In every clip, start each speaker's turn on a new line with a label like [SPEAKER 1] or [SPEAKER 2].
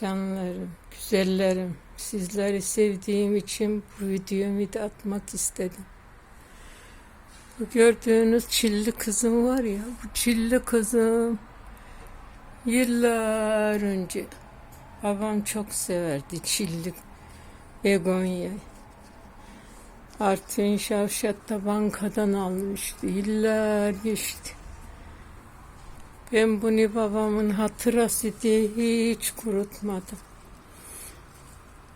[SPEAKER 1] Canlarım, güzellerim, sizleri sevdiğim için bu videomu da atmak istedim. Bu gördüğünüz çilli kızım var ya, bu çilli kızım yıllar önce babam çok severdi çilli begonya. Artvin Şavşat'ta bankadan almıştı. Yıllar geçti. Ben bunu babamın hatırası diye hiç kurutmadım.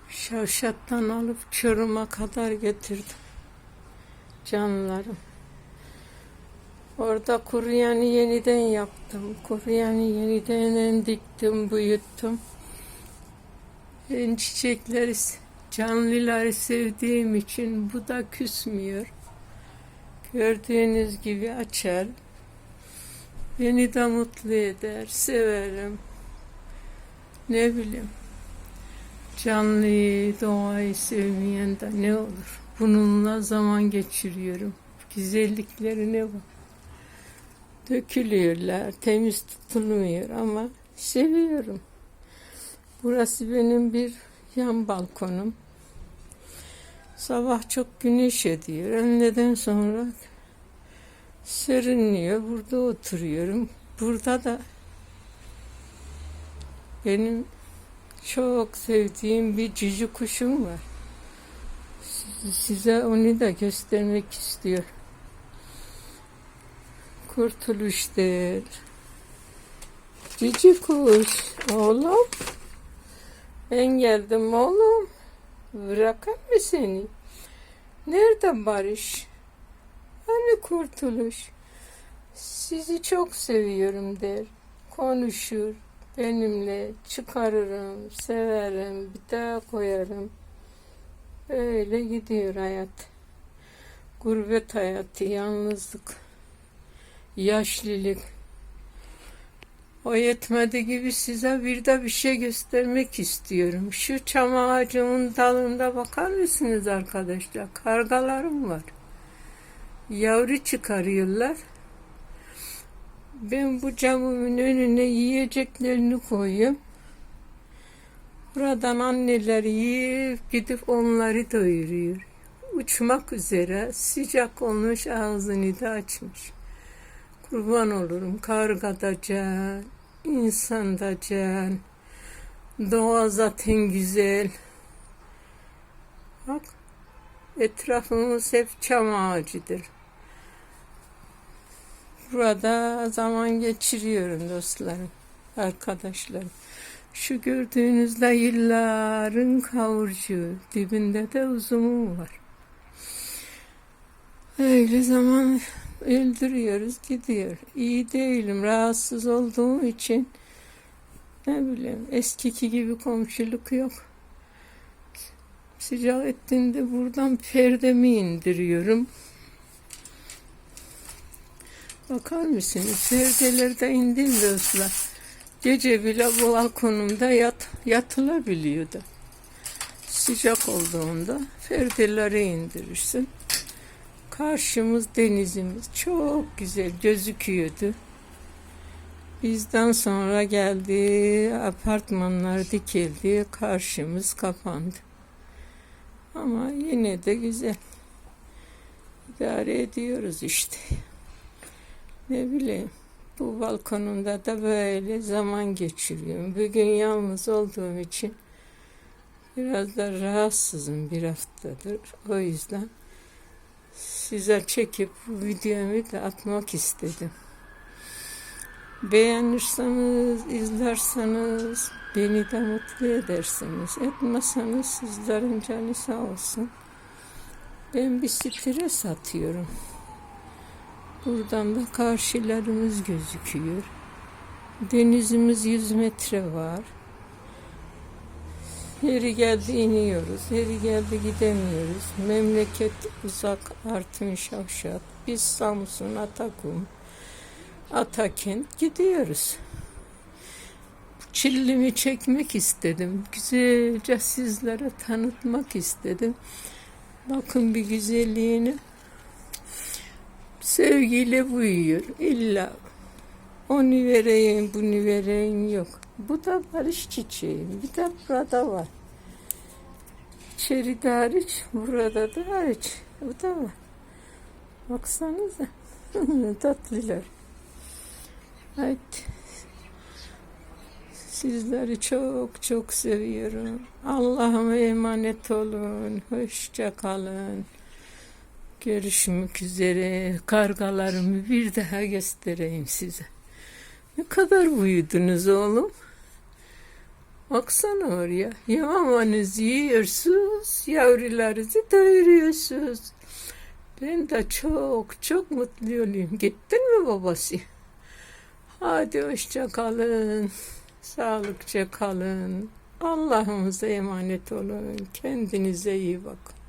[SPEAKER 1] Şavşat'tan alıp Çorum'a kadar getirdim. Canlarım. Orada kuruyanı yeniden yaptım. Kuruyanı yeniden diktim, büyüttüm. Ben çiçekleri, canlıları sevdiğim için bu da küsmüyor. Gördüğünüz gibi açar. Beni de mutlu eder, severim. Ne bileyim, canlıyı, doğayı sevmeyen de ne olur. Bununla zaman geçiriyorum. Güzelliklerine bak. Dökülüyorlar, temiz tutulmuyor ama seviyorum. Burası benim bir yan balkonum. Sabah çok güneş ediyor. Öğleden sonra serinliyor. Burada oturuyorum. Burada da benim çok sevdiğim bir cici kuşum var. Siz- Size onu da göstermek istiyor. Kurtuluştur. Cici kuş. Oğlum. Ben geldim oğlum. Bırakır mı seni? Nerede Barış? Hani kurtuluş? Sizi çok seviyorum der. Konuşur. Benimle çıkarırım, severim, bir daha koyarım. Öyle gidiyor hayat. Gurbet hayatı, yalnızlık, yaşlılık. O yetmedi gibi size bir de bir şey göstermek istiyorum. Şu çam ağacımın dalında bakar mısınız arkadaşlar? Kargalarım var. Yavru çıkarıyorlar. Ben bu camımın önüne yiyeceklerini koyuyorum. Buradan anneler yiyip gidip onları doyuruyor. Uçmak üzere sıcak olmuş ağzını da açmış. Kurban olurum karga da can, insan da can. Doğa zaten güzel. Bak etrafımız hep çam ağacıdır. Burada zaman geçiriyorum dostlarım, arkadaşlarım. Şu gördüğünüzde yılların kavurucu, dibinde de uzunum var. Öyle zaman öldürüyoruz gidiyor. İyi değilim, rahatsız olduğum için ne bileyim eskiki gibi komşuluk yok. Sıcak ettiğinde buradan perdemi indiriyorum. Bakar mısınız? Perdeler de indim dostlar. Gece bile bu balkonumda yat, yatılabiliyordu. Sıcak olduğunda perdeleri indirirsin. Karşımız denizimiz çok güzel gözüküyordu. Bizden sonra geldi, apartmanlar dikildi, karşımız kapandı. Ama yine de güzel. İdare ediyoruz işte. Ne bileyim. Bu balkonunda da böyle zaman geçiriyorum. Bugün yalnız olduğum için biraz da rahatsızım bir haftadır. O yüzden size çekip bu videomu da atmak istedim. Beğenirseniz, izlerseniz beni de mutlu edersiniz. Etmezseniz sizlerin canı sağ olsun. Ben bir stres atıyorum. Buradan da karşılarımız gözüküyor. Denizimiz 100 metre var. Yeri geldi iniyoruz, yeri geldi gidemiyoruz. Memleket uzak, Artvin Şavşat. Biz Samsun, Atakum, Atakent gidiyoruz. Çillimi çekmek istedim. Güzelce sizlere tanıtmak istedim. Bakın bir güzelliğini. Sevgiyle büyüyor. İlla onu vereyim, bunu vereyim yok. Bu da barış çiçeği. Bir de burada var. İçeride hariç, burada da hariç. Bu da var. Baksanıza. Tatlılar. Evet. Sizleri çok çok seviyorum. Allah'ıma emanet olun. Hoşça kalın. Görüşmek üzere. Kargalarımı bir daha göstereyim size. Ne kadar büyüdünüz oğlum. Baksana oraya. Yamamanızı yiyorsunuz. Yavrularınızı doyuruyorsunuz. Ben de çok çok mutlu olayım. Gittin mi babası? Hadi hoşça kalın. Sağlıkça kalın. Allah'ımıza emanet olun. Kendinize iyi bakın.